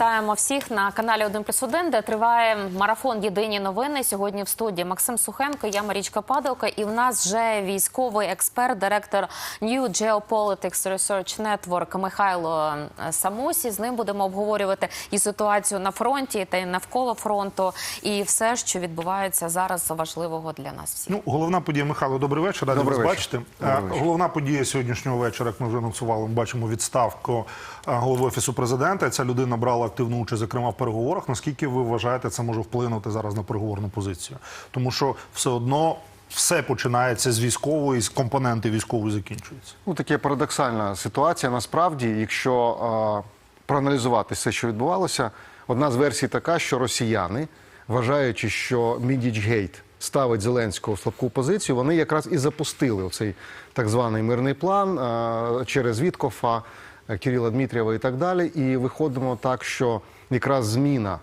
Вітаємо всіх на каналі 1 плюс 1, де триває марафон Єдині новини. Сьогодні в студії Максим Сухенко, я Марічка Падалка, і в нас вже військовий експерт, директор New Geopolitics Research Network Михайло е, Самусі. З ним будемо обговорювати і ситуацію на фронті, та й навколо фронту, і все, що відбувається зараз важливого для нас всіх. Ну, головна подія, Михайло, добрий вечір. Раді Добрий вас вечір. бачити. Добрий Е, вечір. Головна подія сьогоднішнього вечора, як ми вже анонсували, ми бачимо відставку е, голови офісу президента. Ця людина брала активну участь, зокрема в переговорах. Наскільки ви вважаєте, це може вплинути зараз на переговорну позицію? Тому що все одно все починається з військової, з компоненти військової закінчується. Ну, таке парадоксальна ситуація. Насправді, якщо е, проаналізувати все, що відбувалося, одна з версій така, що росіяни, вважаючи, що Мідічгейт ставить Зеленського в слабку позицію, вони якраз і запустили оцей так званий мирний план е, через Віткофа, Кирила Дмитрієва і так далі. І виходимо так, що якраз зміна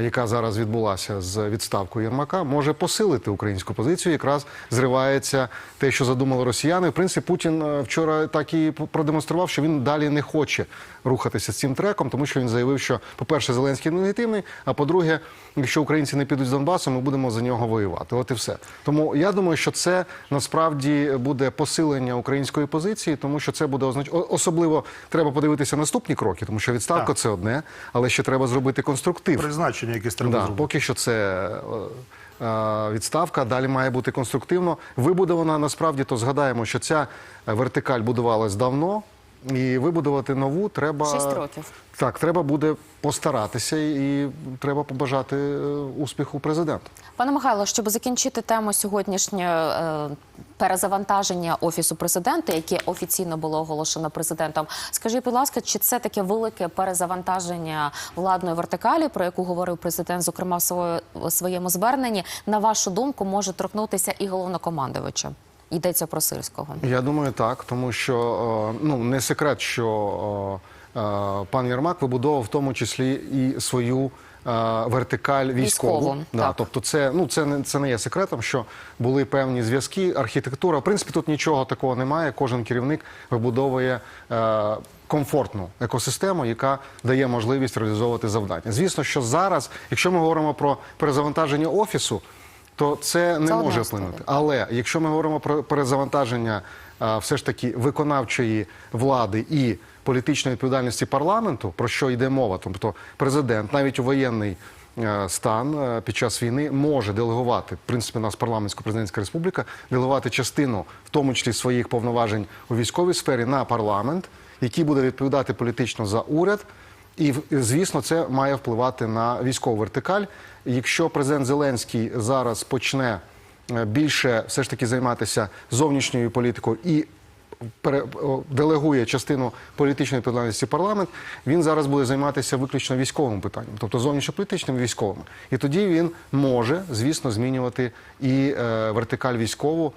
яка зараз відбулася з відставкою Єрмака, може посилити українську позицію. Якраз зривається те, що задумали росіяни. В принципі, Путін е, вчора так і продемонстрував, що він далі не хоче рухатися з цим треком, тому що він заявив, що, по-перше, Зеленський нелегітимний, а по-друге, якщо українці не підуть з Донбасу, ми будемо за нього воювати. От і все. Тому я думаю, що це насправді буде посилення української позиції, тому що це буде означ... о- особливо треба подивитися наступні кроки, тому що відставка Так. це одне, але ще треба зробити конструктив. Призначення якесь треба Да, зробити. поки що це е, е, відставка, далі має бути конструктивно. Вибудована насправді, то згадаємо, що ця вертикаль будувалась давно, і вибудувати нову треба Шість років. Так, треба буде постаратися і треба побажати е, успіху президенту. Пане Михайло, щоб закінчити тему сьогоднішнього е, перезавантаження офісу президента, яке офіційно було оголошено президентом, скажіть, будь ласка, чи це таке велике перезавантаження владної вертикалі, про яку говорив президент, зокрема в своє- своєму зверненні, на вашу думку, може торкнутися і головнокомандувача? Йдеться про сирського. Я думаю, так, тому що е, ну не секрет, що е, е, пан Єрмак вибудовував в тому числі і свою. Е, Вертикаль військову, Військову, да, так. тобто це ну це не це не є секретом, що були певні зв'язки, архітектура. В принципі, тут нічого такого немає. Кожен керівник вибудовує е, комфортну екосистему, яка дає можливість реалізовувати завдання. Звісно, що зараз, якщо ми говоримо про перезавантаження офісу, то це не Це може вплинути. Але якщо ми говоримо про перезавантаження а, все ж таки виконавчої влади і політичної відповідальності парламенту, про що йде мова, тобто президент навіть у воєнний е, стан е, під час війни може делегувати, в принципі, у нас парламентсько-президентська республіка, делегувати частину, в тому числі своїх повноважень у військовій сфері, на парламент, який буде відповідати політично за уряд. І звісно, це має впливати на військову вертикаль. Якщо президент Зеленський зараз почне е, більше все ж таки займатися зовнішньою політикою і делегує частину політичної відповідальності парламент, він зараз буде займатися виключно військовим питанням, тобто зовнішньополітичним військовим. І тоді він може, звісно, змінювати і е, вертикаль військову.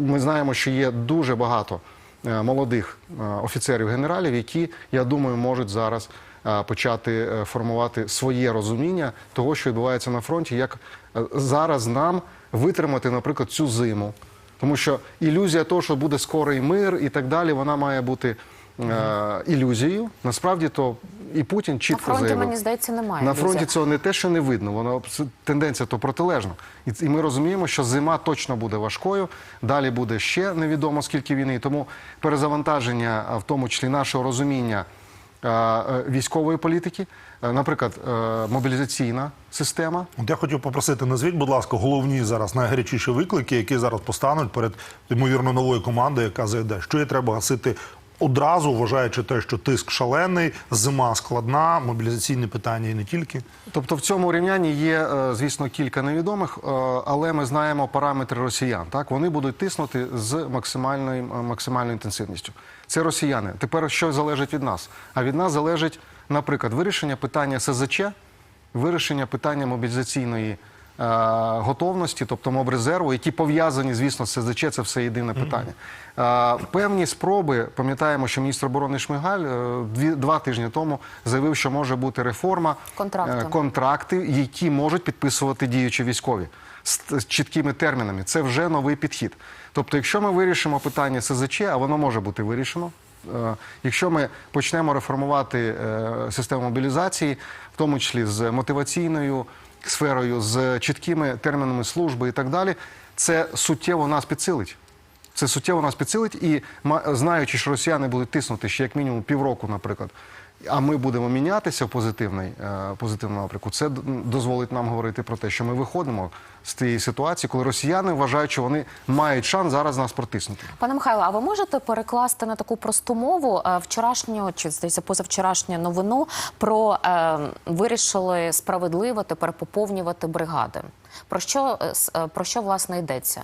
Ми знаємо, що є дуже багато е, молодих е, офіцерів генералів, які, я думаю, можуть зараз почати формувати своє розуміння того, що відбувається на фронті, як зараз нам витримати, наприклад, цю зиму. Тому що ілюзія того, що буде скорий мир і так далі, вона має бути е, ілюзією. Насправді то і Путін На чітко фронті, заявив. мені здається, немає. На фронті цього не те, що не видно, воно тенденція то протилежна. І, і ми розуміємо, що зима точно буде важкою. Далі буде ще невідомо скільки війни. Тому перезавантаження, в тому числі нашого розуміння військової політики, е, наприклад, е, мобілізаційна система. От я хотів попросити, назвіть, будь ласка, головні зараз найгарячіші виклики, які зараз постануть перед ймовірно новою командою, яка зайде. Що їй треба гасити одразу, вважаючи те, що тиск шалений, зима складна, мобілізаційні питання і не тільки. Тобто в цьому рівнянні є, е, звісно, кілька невідомих, е, але ми знаємо параметри росіян. Так вони будуть тиснути з максимальною е, максимальною інтенсивністю. Це росіяни. Тепер що залежить від нас? А від нас залежить, наприклад, вирішення питання СЗЧ, вирішення питання мобілізаційної. Е, Готовності, тобто мобрезерву, які пов'язані, звісно, з СЗЧ, це все єдине питання. Е, Певні спроби, пам'ятаємо, що міністр оборони Шмигаль е, дві, два тижні тому заявив, що може бути реформа Контракти. е, які можуть підписувати діючі військові з, чіткими термінами. Це вже новий підхід. Тобто, якщо ми вирішимо питання СЗЧ, а воно може бути вирішено, якщо ми почнемо реформувати систему мобілізації, в тому числі з мотиваційною сферою, з чіткими термінами служби і так далі, це суттєво нас підсилить. Це суттєво нас підсилить, і знаючи, що росіяни будуть тиснути ще як мінімум півроку, наприклад. А ми будемо мінятися в позитивний, е, позитивному напрямку. Це дозволить нам говорити про те, що ми виходимо з тієї ситуації, коли росіяни вважають, що вони мають шанс зараз нас протиснути. Пане Михайло, а ви можете перекласти на таку просту мову е, вчорашню чи здається позавчорашню новину про е, вирішили справедливо тепер поповнювати бригади? Про що е, с- про що власне йдеться?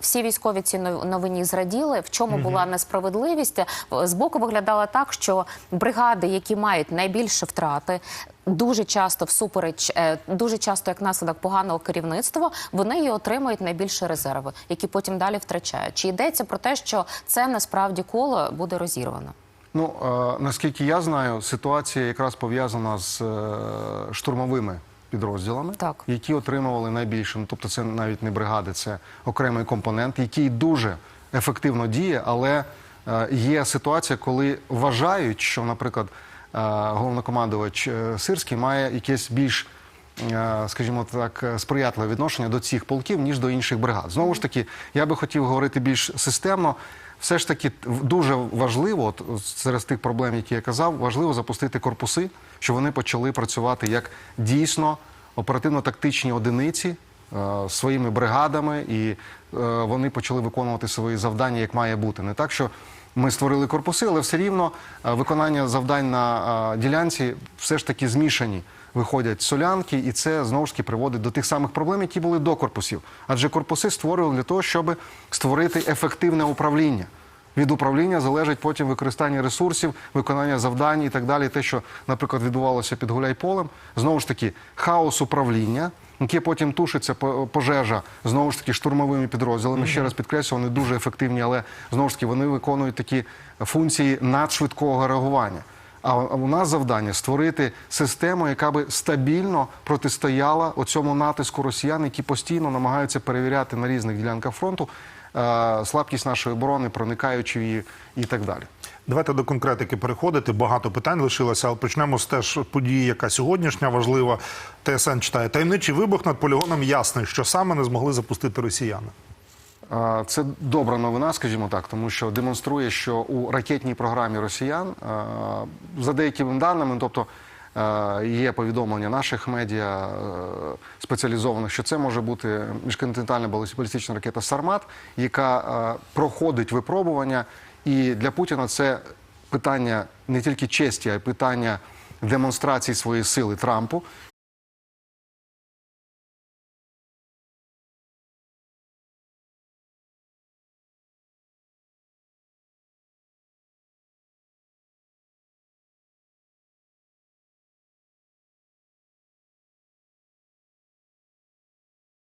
Всі військові ці нов- новині зраділи. В чому була несправедливість? Е, Збоку виглядало так, що бригади, які мають найбільше втрати. Дуже часто всупереч, е, дуже часто як наслідок поганого керівництва, вони і отримують найбільше резерви, які потім далі втрачають. Чи йдеться про те, що це насправді коло буде розірвано? Ну е, наскільки я знаю, ситуація якраз пов'язана з е, штурмовими підрозділами, Так. які отримували найбільше. Ну, тобто, це навіть не бригади, це окремий компонент, який дуже ефективно діє, але є ситуація, коли вважають, що, наприклад, е, головнокомандувач е, Сирський має якесь більш е, скажімо так, е, сприятливе відношення до цих полків, ніж до інших бригад. Знову ж таки, я би хотів говорити більш системно. Все ж таки дуже важливо, от серед тих проблем, які я казав, важливо запустити корпуси, щоб вони почали працювати як дійсно оперативно-тактичні одиниці е, своїми бригадами, і е, вони почали виконувати свої завдання, як має бути. Не так, що ми створили корпуси, але все рівно е, виконання завдань на е, ділянці все ж таки змішані. Виходять солянки, і це знову ж таки приводить до тих самих проблем, які були до корпусів. Адже корпуси створювали для того, щоб створити ефективне управління. Від управління залежить потім використання ресурсів, виконання завдань і так далі. Те, що, наприклад, відбувалося під Гуляйполем, знову ж таки, хаос управління, яке потім тушиться пожежа знову ж таки штурмовими підрозділами. Ще раз підкреслю, вони дуже ефективні, але знову ж таки вони виконують такі функції надшвидкого реагування. А у нас завдання створити систему, яка би стабільно протистояла оцьому натиску росіян, які постійно намагаються перевіряти на різних ділянках фронту слабкість нашої оборони, проникаючи її і так далі. Давайте до конкретики переходити. Багато питань лишилося, але почнемо з теж події, яка сьогоднішня важлива. ТСН читає таємничий вибух над полігоном ясний, що саме не змогли запустити росіяни. Е, Це добра новина, скажімо так, тому що демонструє, що у ракетній програмі росіян е, за деякими даними, тобто е, є повідомлення наших медіа е, спеціалізованих, що це може бути міжконтинентальна балістична ракета Сармат, яка е, проходить випробування. І для Путіна це питання не тільки честі, а й питання демонстрації своєї сили Трампу.